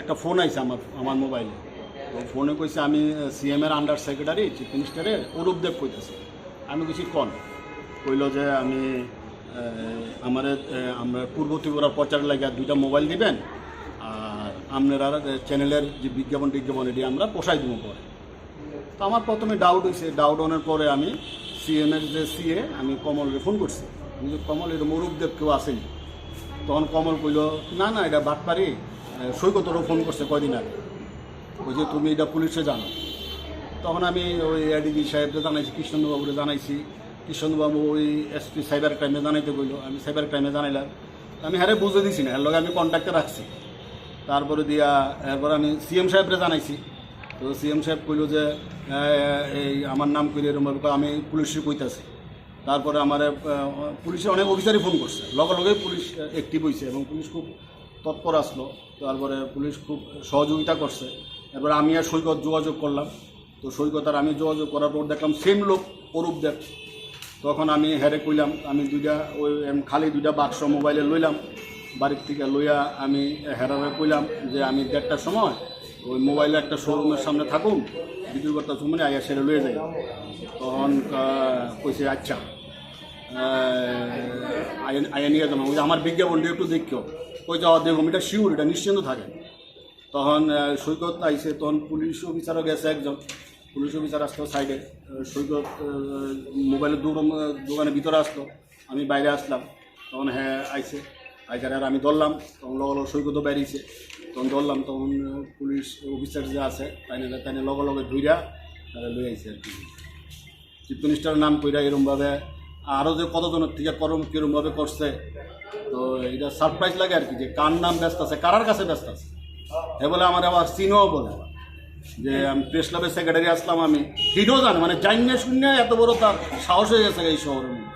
একটা ফোন আইছে আমার আমার মোবাইলে তো ফোনে কইছে, আমি সিএম এর আন্ডার সেক্রেটারি চিফ মিনিস্টারের অরূপ দেব কইতেছি। আমি কিছু কন? কইল যে, আমি আমার আমরা পূর্ব ত্রিপুরা প্রচার লাগে দুইটা মোবাইল দিবেন, আর আপনারা চ্যানেলের যে বিজ্ঞাপন টিজ্ঞাপন, এটি আমরা পোষাই দেবো পরে। তো আমার প্রথমে ডাউট হয়েছে ডাউট অনের পরে আমি সিএম এর যে সিএ আমি কমলকে ফোন করছি। যে কমল, এরকম অরূপ দেব কেউ আসেনি তখন কমল কইল, না না, এটা বাটপারি সৈকতরও ফোন করছে কয়দিন আগে। ওই যে তুমি এটা পুলিশে জানো। তখন আমি ওই এডিজি সাহেবকে জানাইছি কৃষ্ণবাবুরে জানাইছি। কৃষ্ণবাবু ওই এসপি সাইবার ক্রাইমে জানাইতে কইল, আমি সাইবার ক্রাইমে জানাইলাম। আমি হ্যারে বুঝে দিছি না, এর লগে আমি কন্ট্যাক্টে রাখছি। তারপরে দিয়া, এরপর আমি সিএম সাহেবরে জানাইছি। তো সিএম সাহেব কইল যে এই আমার নাম কইলে এরকম আমি পুলিশে কইতাছি। তারপরে আমার পুলিশে অনেক অফিসারই ফোন করছে। লগে লগে পুলিশ অ্যাক্টিভ হয়েছে এবং পুলিশ খুব তৎপর আসলো। তারপরে পুলিশ খুব সহযোগিতা করছে। এরপরে আমি আর সৈকত যোগাযোগ করলাম। তো সৈকত আর আমি যোগাযোগ করার পর দেখলাম সেম লোক অরূপ দেব। তখন আমি হেরে কইলাম, আমি দুইটা ওই খালি দুইটা বাক্স মোবাইলে লইলাম। বাড়ির থেকে লইয়া আমি হেরারে কইলাম যে আমি দেড়টার সময় ওই মোবাইলে একটা শোরুমের সামনে থাকুন বিক্রি করতে সময় আইয়া সেরে লয়ে যাই তখন কইছে আচ্ছা আইয়া নিয়ে যাব। আমার বিজ্ঞাপনটা একটু দেখিও। ওই যাওয়া দেখুন এটা শিওর এটা নিশ্চিন্ত থাকে। তখন সৈকত আইসে তখন পুলিশ অফিসারও গেছে একজন। পুলিশ অফিসার আসতো সাইডে। সৈকত মোবাইলের দোকানের ভিতরে আসতো আমি বাইরে আসলাম। তখন হ্যাঁ আইসে আইসার আর আমি ধরলাম, তখন লগে লগে সৈকতও বেরিয়েছে। তখন ধরলাম, তখন পুলিশ অফিসার যে আছে তাই তাই লগে লগে ধুইরা তারা লই আইসে আর কি। মিনিস্টারের নাম কইরা এরমভাবে আরও যে কতজনের থেকে করম কিরমভাবে করছে, তো এটা সারপ্রাইজ লাগে আর কি যে কার নাম ব্যস্ত আছে, কারার কাছে ব্যস্ত আছে। এ বলে আমার আবার চিনও বলে, যে আমি প্রেস ক্লাবের সেক্রেটারি আসলাম আমি। হিডও জানে মানে জানিয়ে শূন্য এত বড় তার সাহস হয়ে গেছে এই শহরের মধ্যে।